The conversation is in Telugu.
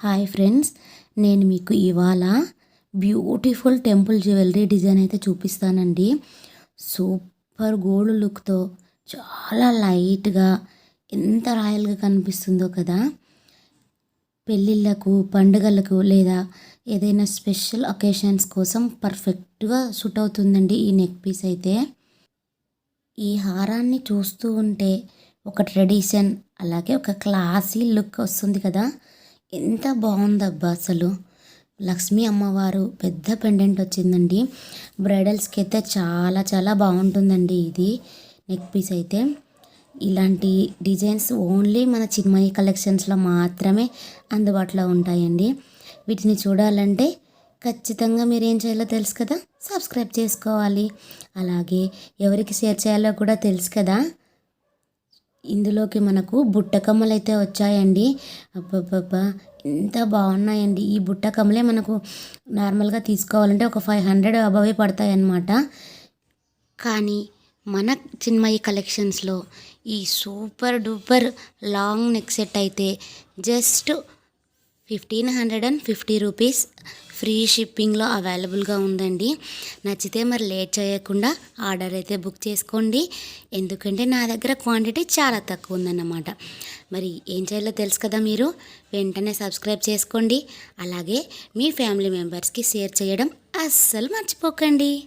హాయ్ ఫ్రెండ్స్ నేను మీకు ఇవాళ బ్యూటిఫుల్ టెంపుల్ జ్యువెలరీ డిజైన్ అయితే చూపిస్తానండి. సూపర్ గోల్డ్ లుక్తో చాలా లైట్గా ఎంత రాయల్గా కనిపిస్తుందో కదా. పెళ్ళిళ్ళకు పండుగలకు లేదా ఏదైనా స్పెషల్ అకేషన్స్ కోసం పర్ఫెక్ట్గా సూట్ అవుతుందండి ఈ నెక్ పీస్ అయితే. ఈ హారాన్ని చూస్తూ ఉంటే ఒక ట్రెడిషన్ అలాగే ఒక క్లాసీ లుక్ వస్తుంది కదా. ఎంత బాగుందబ్బా అసలు. లక్ష్మీ అమ్మవారు పెద్ద పెండెంట్ వచ్చిందండి. బ్రైడల్స్కి అయితే చాలా చాలా బాగుంటుందండి ఇది నెక్ పీస్ అయితే. ఇలాంటి డిజైన్స్ ఓన్లీ మన చిన్మయి కలెక్షన్స్లో మాత్రమే అందుబాటులో ఉంటాయండి. వీటిని చూడాలంటే ఖచ్చితంగా మీరు ఏం చేయాలో తెలుసు కదా సబ్స్క్రైబ్ చేసుకోవాలి. అలాగే ఎవరికి షేర్ చేయాలో కూడా తెలుసు కదా. ఇందులోకి మనకు బుట్టకమ్మలు అయితే వచ్చాయండి. అబ్బబ్బబ్బా ఎంత బాగున్నాయండి. ఈ బుట్టకమ్మలే మనకు నార్మల్గా తీసుకోవాలంటే ఒక ఫైవ్ హండ్రెడ్ అబవే పడతాయి అన్నమాట కానీ మన చిన్మయి కలెక్షన్స్లో ఈ super duper long neck set అయితే just fifteen hundred and fifty rupees free షిప్పింగ్లో అవైలబుల్గా ఉందండి. నచ్చితే మరి లేట్ చేయకుండా ఆర్డర్ అయితే బుక్ చేసుకోండి. ఎందుకంటే నా దగ్గర క్వాంటిటీ చాలా తక్కువ ఉందన్నమాట. మరి ఏం చేయాలో తెలుసు కదా మీరు? వెంటనే సబ్స్క్రైబ్ చేసుకోండి. అలాగే మీ ఫ్యామిలీ మెంబర్స్కి షేర్ చేయడం అస్సలు మర్చిపోకండి.